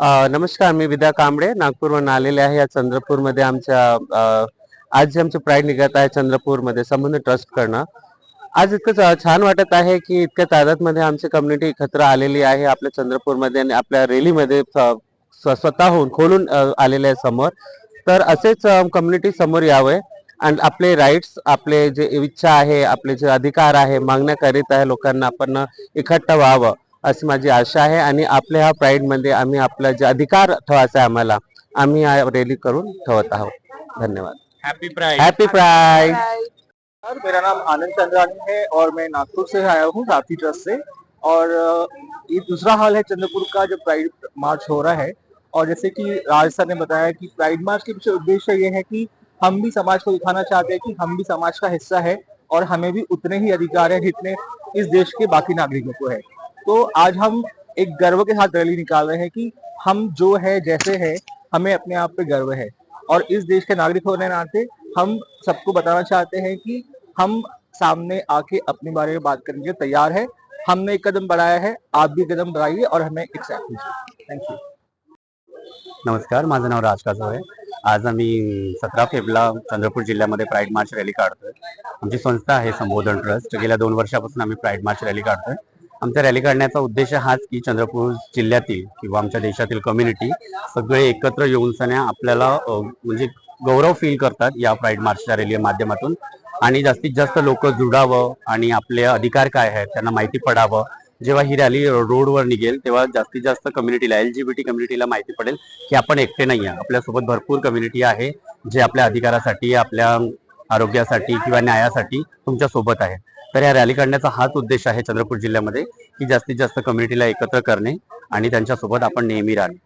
नमस्कार मी विद्या कांबळे. नागपूरवरून आलेले आहे. या चंद्रपूरमध्ये आमच्या आज जे आमचं प्राईड निघत आहे चंद्रपूरमध्ये संबंध ट्रस्ट करणं. आज इतकं छान वाटत आहे की इतक्या तादातमध्ये आमची कम्युनिटी एकत्र आलेली आहे आपल्या चंद्रपूरमध्ये आणि आपल्या रॅलीमध्ये स- स्वतःहून खोलून आलेले आहे समोर. तर असेच कम्युनिटी समोर यावे आणि आपले राईट्स आपले जे इच्छा आहे आपले जे अधिकार आहे मागण्या करीत आहे लोकांना आपण इकट्ठा व्हावं. अशी माझी आशा आहे आणि आपल्या ह्या प्राईड मध्ये आम्ही आपला जे अधिकार ठेवायचा आहे आम्हाला आम्ही हा रॅली करून ठेवत आहोत. धन्यवाद. हैप्पी प्राइड सर मेरा नाम आनंद चंद्रानी है और मैं नागपुर से आया हूँ राठी ट्रस्ट से। और ये दूसरा हाल है चंद्रपुर का जो प्राइड मार्च हो रहा है। और जैसे कि राज सर ने बताया कि प्राइड मार्च के पीछे उद्देश्य ये है कि हम भी समाज को दिखाना चाहते हैं कि हम भी समाज का हिस्सा है और हमें भी उतने ही अधिकार है जितने इस देश के बाकी नागरिकों को है। तो आज हम एक गर्व के साथ रैली निकाल रहे हैं कि हम जो है जैसे है हमें अपने आप पे गर्व है। और इस देश के नागरिक होने के नाते हम सबको बताना चाहते हैं कि हम सामने आके अपने बारे में बात करने के लिए तैयार है। हमने एक कदम बढ़ाया है आप भी कदम बढ़ाइए और हमें एक्सेप्ट थैंक यू नमस्कार माझं नाव राज काजोळ आहे. आज आम्ही सतरा फेबला चंद्रपूर जिल्ह्यामध्ये प्राईड मार्च रॅली काढतोय. आमची संस्था आहे संबोधन ट्रस्ट. गेल्या दोन वर्षापासून आम्ही प्राईड मार्च रॅली काढतोय. आमच्या रॅली काढण्याचा उद्देश हाच की चंद्रपूर जिल्ह्यातील किंवा आमच्या देशातील कम्युनिटी सगळे एकत्र येऊन सण्या आपल्याला म्हणजे गौरव फील करतात या प्राईड मार्चच्या रॅली माध्यमातून. आणि जास्तीत जास्त लोक जुडावं आणि आपले अधिकार काय आहेत त्यांना माहिती पडावं. जेव्हा ही रॅली रोडवर निघेल तेव्हा जास्तीत जास्त कम्युनिटीला एल जी बी टी कम्युनिटीला माहिती पडेल की आपण एकटे नाही आहे आपल्यासोबत भरपूर कम्युनिटी आहे जे आपल्या अधिकारासाठी आपल्या आरोग्यासाठी किंवा न्यायासाठी तुमच्यासोबत आहे. तर या रॅली काढण्याचा हाच उद्देश आहे चंद्रपूर जिल्ह्यामध्ये की जास्तीत जास्त कम्युनिटीला एकत्र करणे आणि त्यांच्यासोबत आपण नेहमी राहणे.